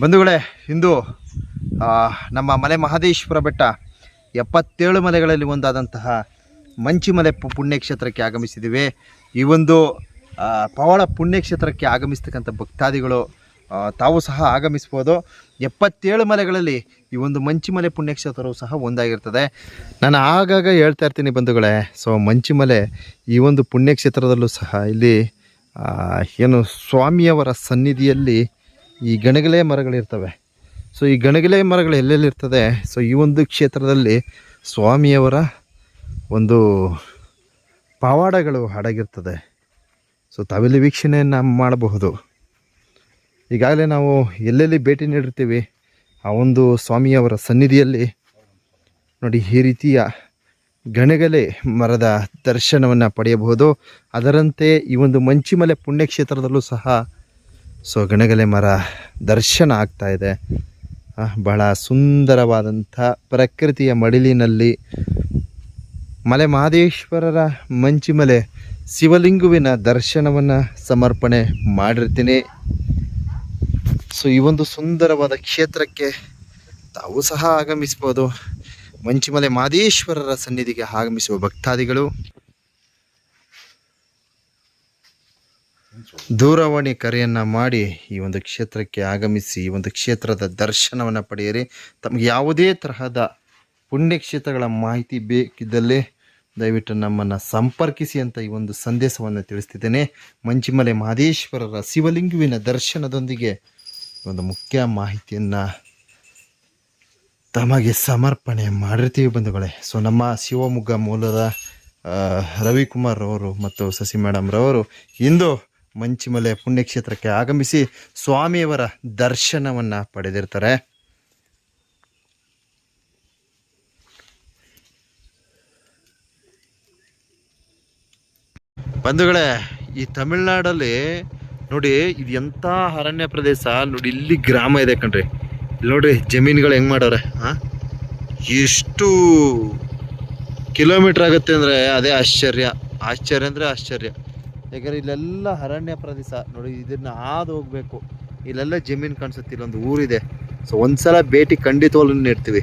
ಬಂಧುಗಳೇ, ಇಂದು ನಮ್ಮ ಮಲೆ ಮಹದೇಶ್ವರ ಬೆಟ್ಟ ಎಪ್ಪತ್ತೇಳು ಮಲೆಗಳಲ್ಲಿ ಒಂದಾದಂತಹ ಮಂಚಿಮಲೆ ಪುಣ್ಯಕ್ಷೇತ್ರಕ್ಕೆ ಆಗಮಿಸಿದ್ದೀವಿ ಈ ಒಂದು ಪವಾಳ ಪುಣ್ಯಕ್ಷೇತ್ರಕ್ಕೆ ಆಗಮಿಸ್ತಕ್ಕಂಥ ಭಕ್ತಾದಿಗಳು ತಾವು ಸಹ ಆಗಮಿಸ್ಬೋದು. ಎಪ್ಪತ್ತೇಳು ಮಲೆಗಳಲ್ಲಿ ಈ ಒಂದು ಮಂಚಿಮಲೆ ಪುಣ್ಯಕ್ಷೇತ್ರವು ಸಹ ಒಂದಾಗಿರ್ತದೆ. ನಾನು ಆಗಾಗ ಹೇಳ್ತಾ ಇರ್ತೀನಿ ಬಂಧುಗಳೇ, ಸೊ ಮಂಚಿಮಲೆ ಈ ಒಂದು ಪುಣ್ಯಕ್ಷೇತ್ರದಲ್ಲೂ ಸಹ ಇಲ್ಲಿ ಏನು ಸ್ವಾಮಿಯವರ ಸನ್ನಿಧಿಯಲ್ಲಿ ಈ ಗಣಗಿಲೆ ಮರಗಳಿರ್ತವೆ ಸೊ ಈ ಗಣಗಿಲೆ ಮರಗಳು ಎಲ್ಲೆಲ್ಲಿರ್ತದೆ ಸೊ ಈ ಒಂದು ಕ್ಷೇತ್ರದಲ್ಲಿ ಸ್ವಾಮಿಯವರ ಒಂದು ಪವಾಡಗಳು ಹಡಗಿರ್ತದೆ ಸೊ ತಾವೆಲ್ಲಿ ವೀಕ್ಷಣೆಯನ್ನು ಮಾಡಬಹುದು? ಈಗಾಗಲೇ ನಾವು ಎಲ್ಲೆಲ್ಲಿ ಭೇಟಿ ನೀಡಿರ್ತೀವಿ, ಆ ಒಂದು ಸ್ವಾಮಿಯವರ ಸನ್ನಿಧಿಯಲ್ಲಿ ನೋಡಿ, ಈ ರೀತಿಯ ಗಣಗಲೆ ಮರದ ದರ್ಶನವನ್ನು ಪಡೆಯಬಹುದು. ಅದರಂತೆ ಈ ಒಂದು ಮಂಚಿಮಲೆ ಪುಣ್ಯಕ್ಷೇತ್ರದಲ್ಲೂ ಸಹ ಸೊ ಗಣಗಲೆ ಮರ ದರ್ಶನ ಆಗ್ತಾ ಇದೆ. ಬಹಳ ಸುಂದರವಾದಂಥ ಪ್ರಕೃತಿಯ ಮಡಿಲಿನಲ್ಲಿ ಮಲೆ ಮಹದೇಶ್ವರರ ಮಂಚಿಮಲೆ ಶಿವಲಿಂಗುವಿನ ದರ್ಶನವನ್ನು ಸಮರ್ಪಣೆ ಮಾಡಿರ್ತೀನಿ. ಸೊ ಈ ಒಂದು ಸುಂದರವಾದ ಕ್ಷೇತ್ರಕ್ಕೆ ತಾವು ಸಹ ಆಗಮಿಸ್ಬೋದು. ಮಂಚಿಮಲೆ ಮಾದೇಶ್ವರರ ಸನ್ನಿಧಿಗೆ ಆಗಮಿಸುವ ಭಕ್ತಾದಿಗಳು. ದೂರವಾಣಿ ಕರೆಯನ್ನು ಮಾಡಿ ಈ ಒಂದು ಕ್ಷೇತ್ರಕ್ಕೆ ಆಗಮಿಸಿ, ಈ ಒಂದು ಕ್ಷೇತ್ರದ ದರ್ಶನವನ್ನು ಪಡೆಯಿರಿ. ತಮಗೆ ಯಾವುದೇ ತರಹದ ಪುಣ್ಯಕ್ಷೇತ್ರಗಳ ಮಾಹಿತಿ ಬೇಕಿದ್ದಲ್ಲಿ ದಯವಿಟ್ಟು ನಮ್ಮನ್ನು ಸಂಪರ್ಕಿಸಿ ಅಂತ ಈ ಒಂದು ಸಂದೇಶವನ್ನು ತಿಳಿಸ್ತಿದ್ದೇನೆ. ಮಂಚಿಮಲೆ ಮಹದೇಶ್ವರರ ಶಿವಲಿಂಗುವಿನ ದರ್ಶನದೊಂದಿಗೆ ಒಂದು ಮುಖ್ಯ ಮಾಹಿತಿಯನ್ನು ತಮಗೆ ಸಮರ್ಪಣೆ ಮಾಡಿರ್ತೀವಿ ಬಂಧುಗಳೇ. ಸೊ, ನಮ್ಮ ಶಿವಮೊಗ್ಗ ಮೂಲದ ರವಿಕುಮಾರ್ ಅವರು ಮತ್ತು ಸಸಿ ಮೇಡಮ್ರವರು ಇಂದು ಮಂಚಿಮಲೆ ಪುಣ್ಯಕ್ಷೇತ್ರಕ್ಕೆ ಆಗಮಿಸಿ ಸ್ವಾಮಿಯವರ ದರ್ಶನವನ್ನು ಪಡೆದಿರ್ತಾರೆ. ಬಂಧುಗಳೇ, ಈ ತಮಿಳ್ನಾಡಲ್ಲಿ ನೋಡಿ, ಇದು ಎಂಥ ಅರಣ್ಯ ಪ್ರದೇಶ, ನೋಡಿ, ಇಲ್ಲಿ ಗ್ರಾಮ ಇದೆ ಕಣ್ರಿ. ಇಲ್ಲಿ ನೋಡ್ರಿ, ಜಮೀನುಗಳು ಹೆಂಗೆ ಮಾಡವ್ರೆ ಹಾಂ ಎಷ್ಟು ಕಿಲೋಮೀಟ್ರ್ ಆಗುತ್ತೆ ಅಂದರೆ ಅದೇ ಆಶ್ಚರ್ಯ. ಆಶ್ಚರ್ಯ ಅಂದರೆ ಆಶ್ಚರ್ಯ. ಯಾಕಂದರೆ ಇಲ್ಲೆಲ್ಲ ಅರಣ್ಯ ಪ್ರದೇಶ ನೋಡಿ, ಇದನ್ನ ಹಾದು ಹೋಗಬೇಕು. ಇಲ್ಲೆಲ್ಲ ಜಮೀನು ಕಾಣಿಸುತ್ತೆ, ಇಲ್ಲೊಂದು ಊರಿದೆ. ಸೊ ಒಂದ್ಸಲ ಭೇಟಿ ಖಂಡಿತವಾಗ್ಲೂ ನೀಡ್ತೀವಿ.